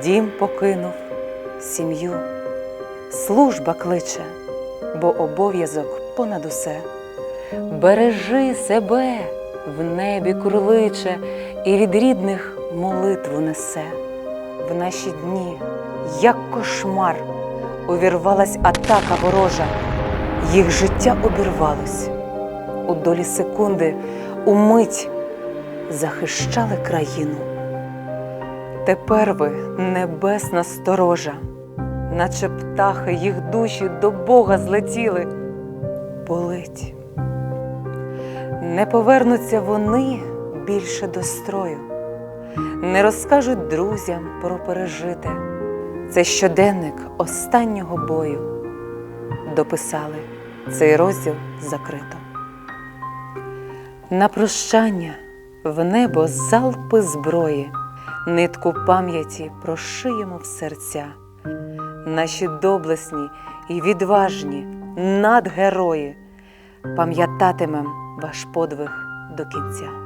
Дім покинув, сім'ю, служба кличе, бо обов'язок понад усе. Бережи себе, в небі курличе, і від рідних молитву несе. В наші дні, як кошмар, увірвалась атака ворожа, їх життя обірвалось. У долі секунди, у мить захищали країну. Тепер ви небесна сторожа, наче птахи їх душі до Бога злетіли. Болить. Не повернуться вони більше до строю, не розкажуть друзям про пережите. Це щоденник останнього бою. Дописали цей розділ закрито. На прощання в небо залпи зброї, нитку пам'яті прошиємо в серця. Наші доблесні і відважні надгерої, пам'ятатимем ваш подвиг до кінця.